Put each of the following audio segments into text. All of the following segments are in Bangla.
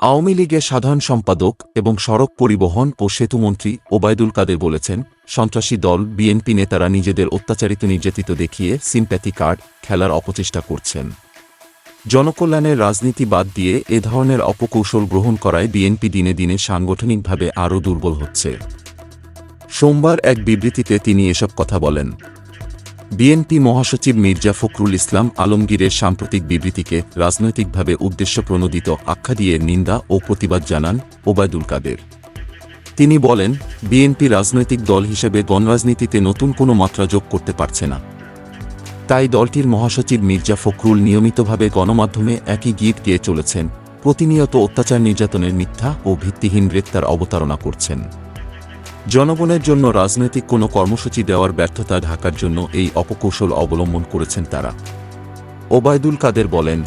আওয়ামী লীগের সাধারণ সম্পাদক এবং সড়ক পরিবহন ও সেতুমন্ত্রী ওবায়দুল কাদের বলেছেন, সন্ত্রাসী দল, বিএনপি নেতারা নিজেদের অত্যাচারিত নির্যাতিত দেখিয়ে সিম্প্যাথি কার্ড খেলার অপচেষ্টা করছেন। জনকল্যাণের রাজনীতি বাদ দিয়ে এ ধরনের অপকৌশল গ্রহণ করায় বিএনপি দিনে দিনে সাংগঠনিকভাবে আরও দুর্বল হচ্ছে। সোমবার এক বিবৃতিতে তিনি এসব কথা বলেন। বিএনপি মহাসচিব মির্জা ফখরুল ইসলাম আলমগীরের সাম্প্রতিক বিবৃতিকে রাজনৈতিকভাবে উদ্দেশ্যপ্রণোদিত আখ্যা দিয়ে নিন্দা ও প্রতিবাদ জানান ওবায়দুল কাদের। তিনি বলেন, বিএনপি রাজনৈতিক দল হিসেবে গণরাজনীতিতে নতুন কোনো মাত্রা যোগ করতে পারছে না। তাই দলটির মহাসচিব মির্জা ফখরুল নিয়মিতভাবে গণমাধ্যমে একই গীত গেয়ে চলেছেন, প্রতিনিয়ত অত্যাচার নির্যাতনের মিথ্যা ও ভিত্তিহীন গ্রেপ্তার অবতারণা করছেন। জনগণের জন্য রাজনৈতিক কোনো কর্মসূচি দেওয়ার ব্যর্থতা ঢাকার জন্য এই অপকৌশল অবলম্বন করেছেন তারা। ওবায়দুল কাদের বলেন,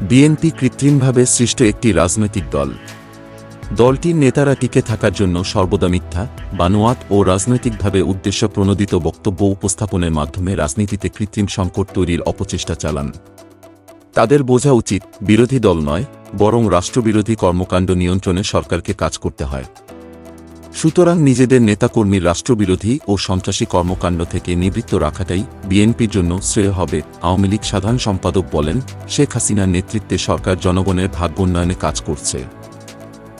বিএনপি কৃত্রিমভাবে সৃষ্ট একটি রাজনৈতিক দল। দলটির নেতারা টিকে থাকার জন্য সর্বদা মিথ্যা, বানোয়াট ও রাজনৈতিকভাবে উদ্দেশ্য প্রণোদিত বক্তব্য উপস্থাপনের মাধ্যমে রাজনীতিতে কৃত্রিম সংকট তৈরির অপচেষ্টা চালান। তাদের বোঝা উচিত, বিরোধী দল নয়, বরং রাষ্ট্রবিরোধী কর্মকাণ্ড নিয়ন্ত্রণে সরকারকে কাজ করতে হয়। সুতরাং নিজেদের নেতাকর্মীর রাষ্ট্রবিরোধী ও সন্ত্রাসী কর্মকাণ্ড থেকে নিবৃত্ত রাখাটাই বিএনপির জন্য শ্রেয় হবে। আওয়ামী লীগ সাধারণ সম্পাদক বলেন, শেখ হাসিনার নেতৃত্বে সরকার জনগণের ভাগ্যোন্নয়নে কাজ করছে।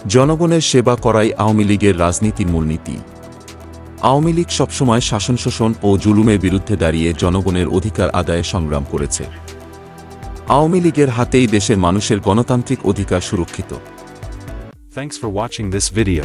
জনগণের সেবা করাই আওয়ামী লীগের রাজনীতির মূলনীতি আওয়ামী লীগ সবসময় শাসন শোষণ ও জুলুমের বিরুদ্ধে দাঁড়িয়ে জনগণের অধিকার আদায়ে সংগ্রাম করেছে। আওয়ামী লীগের হাতেই দেশের মানুষের গণতান্ত্রিক অধিকার সুরক্ষিত। Thanks for watching this video.